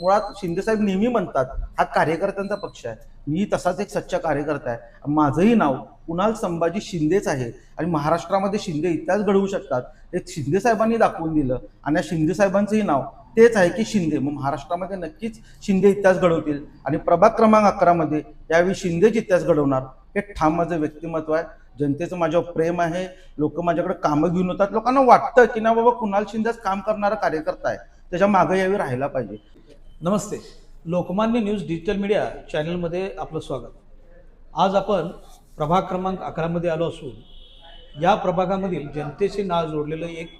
मुळात शिंदेसाहेब नेहमी म्हणतात हा कार्यकर्त्यांचा पक्ष आहे. मी तसाच एक सच्चा कार्यकर्ता आहे. माझंही नाव कुणाल संभाजी शिंदेच आहे. आणि महाराष्ट्रामध्ये शिंदे इतिहास घडवू शकतात. एक शिंदे साहेबांनी दाखवून दिलं. आणि या शिंदे साहेबांचंही नाव तेच आहे की शिंदे. मग महाराष्ट्रामध्ये नक्कीच शिंदे इतिहास घडवतील. आणि प्रभाग क्रमांक अकरामध्ये यावेळी शिंदेच इतिहास घडवणार हे ठाम माझं व्यक्तिमत्व आहे. जनतेचं माझ्यावर प्रेम आहे. लोक माझ्याकडे कामं घेऊन होतात लोकांना वाटतं की ना बाबा कुणाल शिंदेच काम करणारा कार्यकर्ता आहे. त्याच्यामागे यावेळी राहायला पाहिजे. नमस्ते. लोकमान्य न्यूज डिजिटल मीडिया चॅनलमध्ये आपलं स्वागत. आज आपण प्रभाग क्रमांक अकरामध्ये आलो असून या प्रभागामधील जनतेचे नाव जोडलेलं एक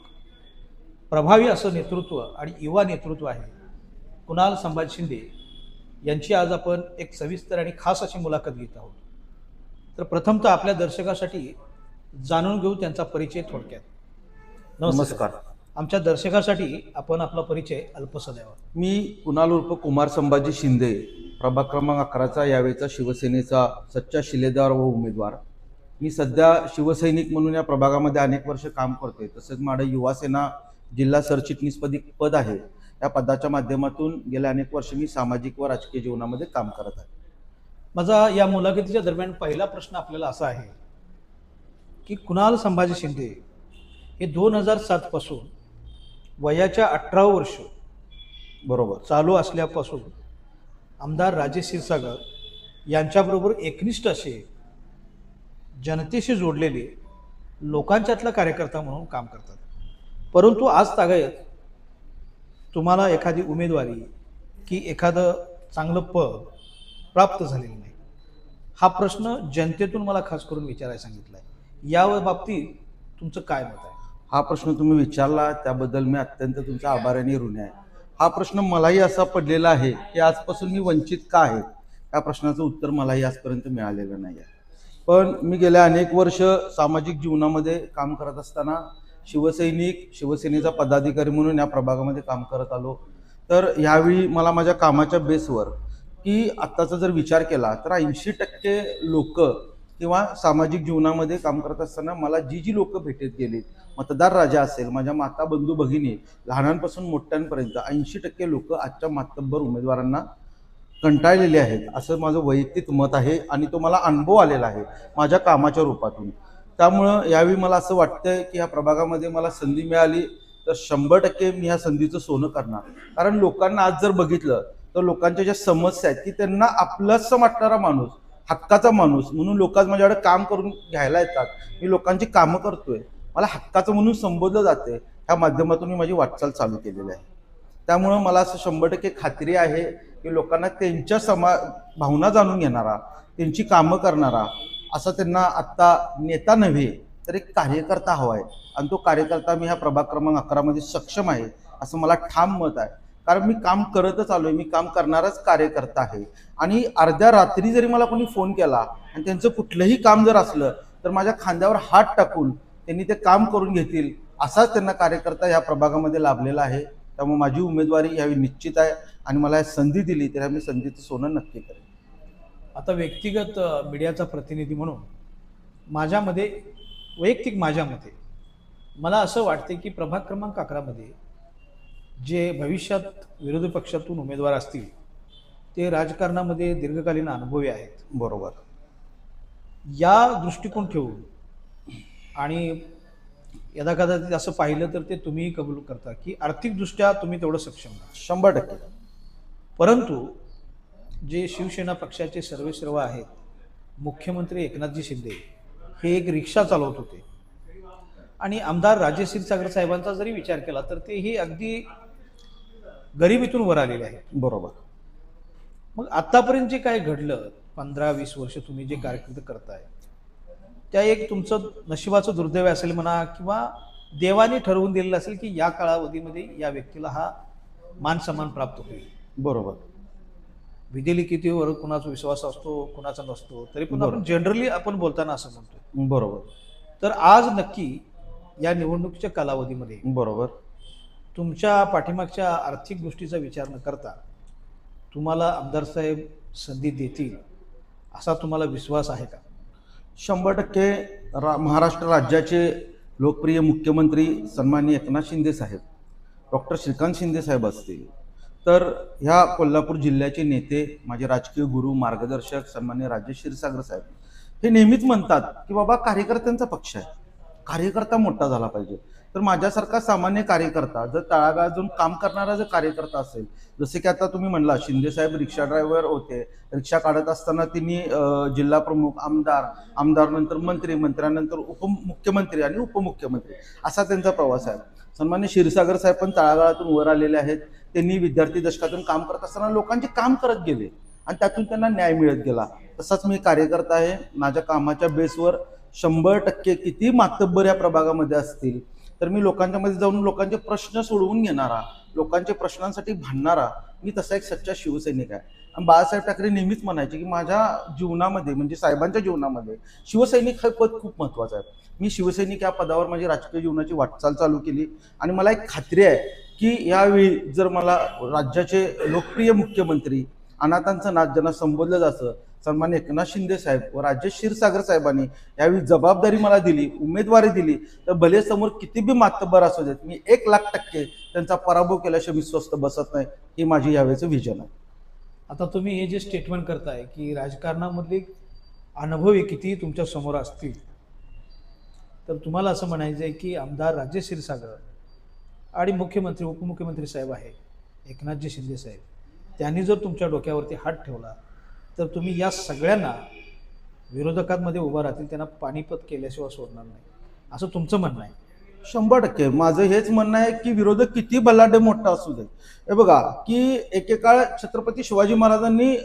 प्रभावी असं नेतृत्व आणि युवा नेतृत्व आहे कुणाल संभाजी शिंदे यांची आज आपण एक सविस्तर आणि खास अशी मुलाखत घेत आहोत. तर प्रथमतः आपल्या दर्शकासाठी जाणून घेऊ त्यांचा परिचय थोडक्यात. नमस्कार. आमच्या दर्शकासाठी आपण आपला परिचय अल्पसा द्यावा मी कुणाल उर्फ कुमार संभाजी शिंदे प्रभाग क्रमांक अकराचा यावेळेचा शिवसेनेचा सच्चा शिलेदार व उमेदवार. मी सध्या शिवसैनिक म्हणून या प्रभागामध्ये अनेक वर्ष काम करतोय. तसेच माझं युवासेना जिल्हा सरचिटणीसपदी पद आहे. या पदाच्या माध्यमातून गेल्या अनेक वर्ष मी सामाजिक व राजकीय जीवनामध्ये काम करत आहे. माझा या मुलाखतीच्या दरम्यान पहिला प्रश्न आपल्याला असा आहे की कुणाल संभाजी शिंदे हे दोन हजार सातपासून वयाच्या अठरा वर्ष. बरोबर. चालू असल्यापासून आमदार राजेश क्षीरसागर यांच्याबरोबर एकनिष्ठ असे जनतेशी जोडलेले लोकांच्यातला कार्यकर्ता म्हणून काम करतात. परंतु आज तागायत तुम्हाला एखादी उमेदवारी की एखादं चांगलं पद प्राप्त झालेलं नाही. हा प्रश्न जनतेतून मला खास करून विचारायला सांगितला आहे या बाबतीत तुमचं काय मत आहे? हा प्रश्न तुम्ही विचारला त्याबद्दल मी अत्यंत तुमचा आभार आणि ऋणी आहे. हा प्रश्न मलाही असा पडलेला आहे की आजपासून मी वंचित का आहे? या प्रश्नाचं उत्तर मलाही आजपर्यंत मिळालेलं नाही आहे. पण मी गेल्या अनेक वर्ष सामाजिक जीवनामध्ये काम करत असताना शिवसैनिक शिवसेनेचा पदाधिकारी म्हणून या प्रभागामध्ये काम करत आलो. तर ह्यावेळी मला माझ्या कामाच्या बेसवर की आत्ताचा जर विचार केला तर ऐंशी टक्के लोक किंवा सामाजिक जीवनामध्ये काम करत असताना मला जी जी लोक भेटत गेलीत मतदार राजा असेल माझ्या माता बंधू भगिनी लहानांपासून मोठ्यांपर्यंत ऐंशी टक्के लोक आजच्या मातब्बर उमेदवारांना कंटाळलेले आहेत असं माझं वैयक्तिक मत आहे आणि तो मला अनुभव आलेला आहे माझ्या कामाच्या रूपातून. त्यामुळं यावेळी मला असं वाटतंय की ह्या प्रभागामध्ये मला संधी मिळाली तर शंभर टक्के मी ह्या संधीचं सोनं करणार. कारण लोकांना आज जर बघितलं तर लोकांच्या ज्या समस्या आहेत की त्यांना आपलंसं वाटणारा माणूस हक्काचा माणूस म्हणून लोक माझ्याकडे काम करून घ्यायला येतात. मी लोकांची कामं करतोय. मला हक्काचं म्हणून संबोधलं जाते ह्या माध्यमातून मी माझी वाटचाल चालू केलेली आहे. त्यामुळं मला असं शंभर टक्के खात्री आहे की लोकांना त्यांच्या समा भावना जाणून घेणारा त्यांची कामं करणारा असा त्यांना आत्ता नेता नव्हे तर एक कार्यकर्ता हवा आहे. आणि तो कार्यकर्ता मी ह्या प्रभाग क्रमांक अकरामध्ये सक्षम आहे असं मला ठाम मत आहे. कारण मी काम करतच आलोय मी काम करणाराच कार्यकर्ता आहे. आणि अर्ध्या रात्री जरी मला कोणी फोन केला आणि त्यांचं कुठलंही काम जर असलं तर माझ्या खांद्यावर हात टाकून त्यांनी ते काम करून घेतील असाच त्यांना कार्यकर्ता ह्या प्रभागामध्ये लाभलेला आहे. त्यामुळे माझी उमेदवारी यावेळी निश्चित आहे आणि मला या संधी दिली तर मी संधीचं सोनं नक्की करेन. आता व्यक्तिगत मीडियाचा प्रतिनिधी म्हणून माझ्यामध्ये वैयक्तिक माझ्यामध्ये मला असं वाटते की प्रभाग क्रमांक अकरामध्ये जे भविष्यात विरोधी पक्षातून उमेदवार असतील ते राजकारणामध्ये दीर्घकालीन अनुभवी आहेत. बरोबर. या दृष्टिकोन ठेवून आणि यदा कदाचित असं पाहिलं तर ते तुम्ही कबूल करता की आर्थिकदृष्ट्या तुम्ही तेवढं सक्षम शंभर टक्के. परंतु जे शिवसेना पक्षाचे सर्वेसर्वा आहेत मुख्यमंत्री एकनाथजी शिंदे हे एक रिक्षा चालवत होते. आणि आमदार राजेश क्षीरसागर साहेबांचा जरी विचार केला तर तेही अगदी गरिबीतून वर आलेले आहेत. बरोबर. मग आतापर्यंत जे काय घडलं पंधरा वीस वर्ष तुम्ही जे कार्यकर्ते करताय त्या एक तुमचं नशिबाचं दुर्दैव असेल म्हणा किंवा देवाने ठरवून दिलेलं असेल की या कालावधीमध्ये या व्यक्तीला हा मान सन्मान प्राप्त होईल. बरोबर. विधिलिखितीवर कुणाचा विश्वास असतो कुणाचा नसतो तरी पण आपण. जनरली आपण बोलताना असं म्हणतो बरोबर. तर आज नक्की या निवडणुकीच्या कालावधीमध्ये बरोबर. तुमच्या पाठीमागच्या आर्थिक गोष्टीचा विचार न करता तुम्हाला आमदार साहेब संधी देतील असा तुम्हाला विश्वास आहे का? शंभर टक्के रा महाराष्ट्र राज्याचे लोकप्रिय मुख्यमंत्री सन्मान्य एकनाथ शिंदे साहेब डॉक्टर श्रीकांत शिंदे साहेब असतील. तर ह्या कोल्हापूर जिल्ह्याचे नेते माझे राजकीय गुरु मार्गदर्शक सन्मान्य राजेश क्षीरसागर साहेब हे नेहमीच म्हणतात की बाबा कार्यकर्त्यांचा पक्ष आहे. कार्यकर्ता मोठा झाला पाहिजे. तर माझ्यासारखा सामान्य कार्यकर्ता जर तळागाळात जाऊन काम करणारा जर कार्यकर्ता असेल जसे की आता तुम्ही म्हणला शिंदे साहेब रिक्षा ड्रायव्हर होते. रिक्षा काढत असताना त्यांनी जिल्हा प्रमुख आमदार आमदारनंतर मंत्री मंत्र्यानंतर उपमुख्यमंत्री आणि उपमुख्यमंत्री असा त्यांचा प्रवास आहे. सन्मान्य क्षीरसागर साहेब पण तळागाळातून वर आलेले आहेत. त्यांनी विद्यार्थी दशकातून काम करत असताना लोकांचे काम करत गेले आणि त्यातून त्यांना न्याय मिळत गेला. तसाच मी कार्यकर्ता आहे. माझ्या कामाच्या बेसवर शंभर टक्के किती मातब्बर या प्रभागामध्ये असतील तर मी लोकांच्या मध्ये जाऊन लोकांचे प्रश्न सोडवून घेणारा लोकांच्या प्रश्नांसाठी भांडणारा मी तसा एक सच्चा शिवसैनिक आहे. आणि बाळासाहेब ठाकरे नेहमीच म्हणायचे की माझ्या जीवनामध्ये म्हणजे साहेबांच्या जीवनामध्ये शिवसैनिक हे पद खूप महत्वाचं आहे. मी शिवसैनिक या पदावर माझी राजकीय जीवनाची वाटचाल चालू केली. आणि मला एक खात्री आहे की यावेळी जर मला राज्याचे लोकप्रिय मुख्यमंत्री अनाथांचं नाथ ज्यांना संबोधलं जातं सन्मान्य एकनाथ शिंदे साहेब व राज्य क्षीरसागर साहेबांनी यावेळी जबाबदारी मला दिली उमेदवारी दिली. तर भले समोर किती बी मातबर असू देत मी एक लाख टक्के त्यांचा पराभव केल्याशिवाय मी स्वस्त बसत नाही ही माझी यावेळेचं व्हिजन आहे. आता तुम्ही हे जे स्टेटमेंट करताय की राजकारणामधले अनुभवी किती तुमच्यासमोर असतील तर तुम्हाला असं म्हणायचं आहे की आमदार राज्य क्षीरसागर आणि मुख्यमंत्री उपमुख्यमंत्री साहेब आहे एकनाथजी शिंदे साहेब. त्यांनी जर तुमच्या डोक्यावरती हात ठेवला तर तुम्ही या सगळ्यांना विरोधकांमध्ये उभा राहतील त्यांना पाणीपत केल्याशिवाय सोडणार नाही. असं तुमचं म्हणणं आहे. शंभर टक्के. माझं हेच म्हणणं आहे की विरोधक किती बलाढ्य मोठा असू दे. हे बघा की एकेकाळ छत्रपती शिवाजी महाराजांनी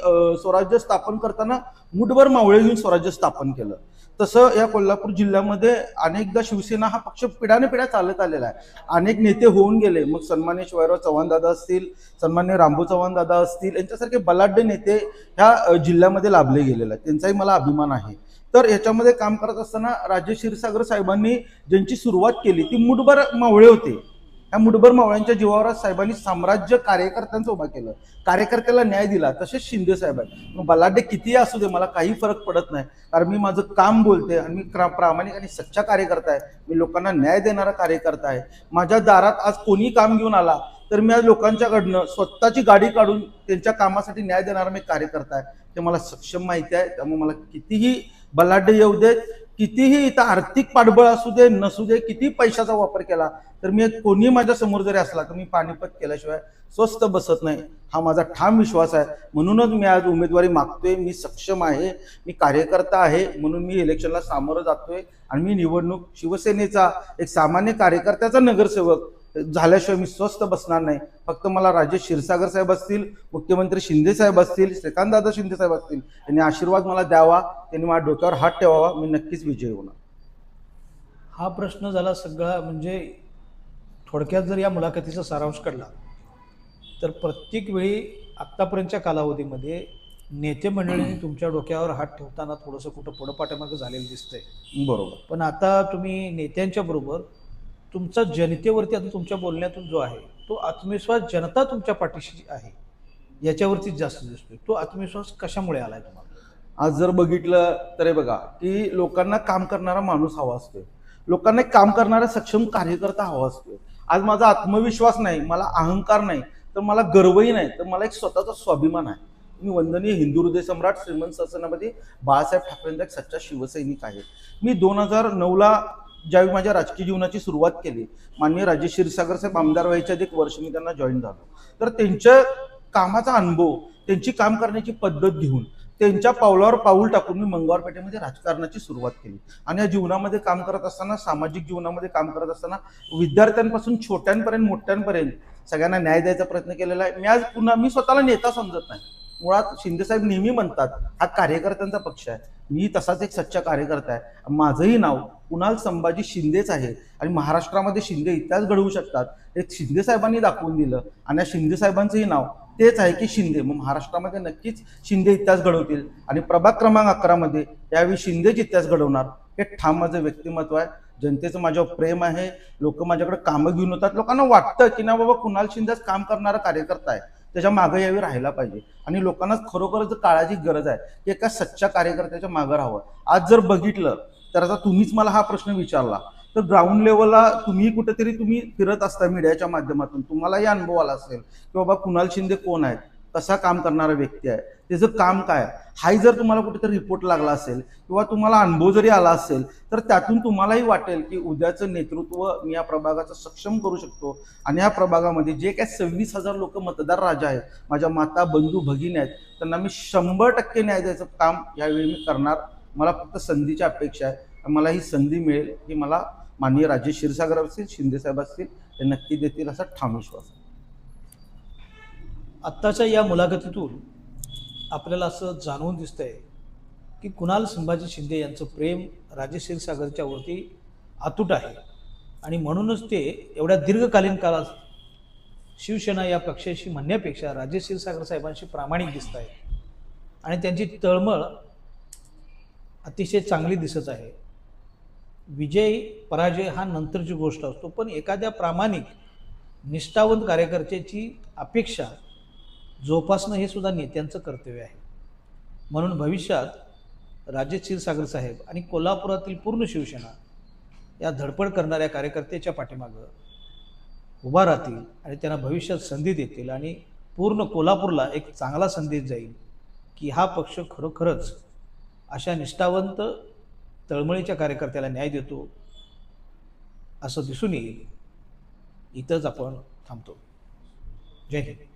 स्वराज्य स्थापन करताना मुठभर मावळे घेऊन स्वराज्य स्थापन केलं. तसं या कोल्हापूर जिल्ह्यामध्ये अनेकदा शिवसेना हा पक्ष पिढ्याने पिढ्या चालत आलेला आहे. अनेक नेते होऊन गेले. मग सन्मान्य शिवाजीराव चव्हाण दादा असतील सन्मान्य रामभाऊ चव्हाण दादा असतील यांच्यासारखे बलाढ्य नेते ह्या जिल्ह्यामध्ये लाभले गेलेले आहेत. त्यांचाही मला अभिमान आहे. तर याच्यामध्ये काम करत असताना राजे क्षीरसागर साहेबांनी ज्यांची सुरुवात केली ती मुठभर मावळे होते. ह्या मुठभर मावळ्यांच्या जीवावर साहेबांनी साम्राज्य कार्यकर्त्यांचं उभा केलं. कार्यकर्त्याला न्याय दिला तसेच शिंदे साहेबांनी बलाढ्य कितीही असू दे मला काही फरक पडत नाही. कारण मी माझं काम बोलते आणि मी क्रा- प्रामाणिक आणि सच्चा कार्यकर्ता आहे. मी लोकांना न्याय देणारा कार्यकर्ता आहे. माझ्या दारात आज कोणी काम घेऊन आला? तर मी आज लोकांच्याकडनं स्वतःची गाडी काढून त्यांच्या कामासाठी न्याय देणारा मी कार्यकर्ता आहे. ते मला सक्षम माहिती आहे. त्यामुळे मला कितीही बलाढ्य येऊ देत कितीही इथं आर्थिक पाठबळ असू दे नसू दे किती पैशाचा वापर केला तर मी कोणी माझ्यासमोर जरी असला तर मी पाणीपत केल्याशिवाय स्वस्त बसत नाही. हा माझा ठाम विश्वास आहे. म्हणूनच मी आज उमेदवारी मागतोय. मी सक्षम आहे. मी कार्यकर्ता आहे. म्हणून मी इलेक्शनला सामोरं जातोय. आणि मी निवडणूक शिवसेनेचा एक सामान्य कार्यकर्त्याचा नगरसेवक झाल्याशिवाय मी स्वस्त बसणार नाही. फक्त मला राजेश क्षीरसागर साहेब असतील मुख्यमंत्री शिंदे साहेब असतील श्रीकांतदादा शिंदे साहेब असतील यांनी आशीर्वाद मला द्यावा त्यांनी माझ्या डोक्यावर हात ठेवावा मी नक्कीच विजयी होणार. हा प्रश्न झाला सगळा म्हणजे थोडक्यात जर या मुलाखतीचा सारांश काढला तर प्रत्येक वेळी आत्तापर्यंतच्या कालावधीमध्ये नेते मंडळींनी तुमच्या डोक्यावर हात ठेवताना थोडंसं कुठं पुढं पाठीमागं झालेलं दिसतंय. बरोबर. पण आता तुम्ही नेत्यांच्या बरोबर तुमचा जनतेवरती आता तुमच्या बोलण्यातून जो आहे तो आत्मविश्वास जनता तुमच्या पाठीशी आहे याच्यावरतीच जास्त दिसतोय. तो आत्मविश्वास कशामुळे आलाय तुम्हाला? आज जर बघितलं तर हे बघा की लोकांना काम करणारा माणूस हवा असतोय. लोकांना एक काम करणारा सक्षम कार्यकर्ता हवा असतोय. आज माझा आत्मविश्वास नाही मला अहंकार नाही तर मला गर्वही नाही तर मला एक स्वतःचा स्वाभिमान आहे. मी वंदनीय हिंदू हृदय सम्राट श्रीमंत शासनामध्ये बाळासाहेब ठाकरेंचा एक सच्चा शिवसैनिक आहे. मी दोन हजार नऊला ज्यावेळी माझ्या राजकीय जीवनाची सुरुवात केली माननीय राजे क्षीरसागर साहेब आमदार व्हायच्या एक वर्ष मी त्यांना जॉईन झालो. तर त्यांच्या कामाचा अनुभव त्यांची काम करण्याची पद्धत घेऊन त्यांच्या पावलावर पाऊल टाकून मी मंगळवार पेठेमध्ये राजकारणाची सुरुवात केली. आणि या जीवनामध्ये काम करत असताना सामाजिक जीवनामध्ये काम करत असताना विद्यार्थ्यांपासून छोट्यांपर्यंत मोठ्यांपर्यंत सगळ्यांना न्याय द्यायचा प्रयत्न केलेला आहे. मी आज पुन्हा मी स्वतःला नेता समजत नाही. मुळात शिंदेसाहेब नेहमी म्हणतात हा कार्यकर्त्यांचा पक्ष आहे. मी तसाच एक सच्चा कार्यकर्ता आहे. माझंही नाव कुणाल संभाजी शिंदेच आहे आणि महाराष्ट्रामध्ये शिंदे इतिहास घडवू शकतात. हे शिंदे साहेबांनी दाखवून दिलं. आणि या शिंदे साहेबांचंही नाव तेच आहे की शिंदे. मग महाराष्ट्रामध्ये नक्कीच शिंदे इतिहास घडवतील. आणि प्रभाग क्रमांक अकरामध्ये यावेळी शिंदेच इतिहास घडवणार हे ठाम माझं व्यक्तिमत्व आहे. जनतेचं माझ्यावर प्रेम आहे. लोक माझ्याकडे कामं घेऊन होतात लोकांना वाटतं की ना बाबा कुणाल शिंदेच काम करणारा कार्यकर्ता आहे. त्याच्यामागे यावेळी राहायला पाहिजे. आणि लोकांना खरोखरच काळाची गरज आहे की एका सच्च्या कार्यकर्त्याच्या मागं राहावं. आज जर बघितलं तर आता तुम्हीच मला हा प्रश्न विचारला. तर ग्राउंड लेवलला तुम्ही कुठेतरी तुम्ही फिरत असता मीडियाच्या माध्यमातून. तुम्हालाही अनुभव आला असेल की बाबा कुणाल शिंदे कोण आहेत? कसा काम करणारा व्यक्ती आहे? त्याचं काम काय आहे? हाही जर तुम्हाला कुठेतरी रिपोर्ट लागला असेल किंवा तुम्हाला अनुभव जरी आला असेल तर त्यातून तुम्हालाही वाटेल की उद्याचं नेतृत्व मी या प्रभागाचं सक्षम करू शकतो. आणि या प्रभागामध्ये जे काय सव्वीस हजार लोक मतदार राजा आहेत माझ्या माता बंधू भगिनी आहेत त्यांना मी शंभर टक्के न्याय द्यायचं काम यावेळी मी करणार मला फक्त संधीची अपेक्षा आहे मला ही संधी मिळेल की मला माननीय राजेश क्षीरसागर असतील शिंदेसाहेब असतील ते नक्की देतील असा ठाम विश्वास आहे. आत्ताच्या या मुलाखतीतून आपल्याला असं जाणवून दिसतंय की कुणाल संभाजी शिंदे यांचं प्रेम राजे क्षीरसागरच्या वरती अतूट आहे. आणि म्हणूनच ते एवढ्या दीर्घकालीन काळात शिवसेना या पक्षाशी म्हणण्यापेक्षा राजे क्षीरसागर साहेबांशी प्रामाणिक दिसत आहे आणि त्यांची तळमळ अतिशय चांगली दिसत आहे. विजय पराजय हा नंतरची गोष्ट असतो पण एखाद्या प्रामाणिक निष्ठावंत कार्यकर्त्याची अपेक्षा जोपासणं हे सुद्धा नेत्यांचं कर्तव्य आहे. म्हणून भविष्यात राजे क्षीरसागर साहेब आणि कोल्हापुरातील पूर्ण शिवसेना या धडपड करणाऱ्या कार्यकर्त्याच्या पाठीमागं उभा राहतील आणि त्यांना भविष्यात संधी देतील आणि पूर्ण कोल्हापूरला एक चांगला संदेश जाईल की हा पक्ष खरोखरच अशा निष्ठावंत तळमळीच्या कार्यकर्त्याला न्याय देतो असं दिसून येईल इथंच आपण थांबतो. जय हिंद.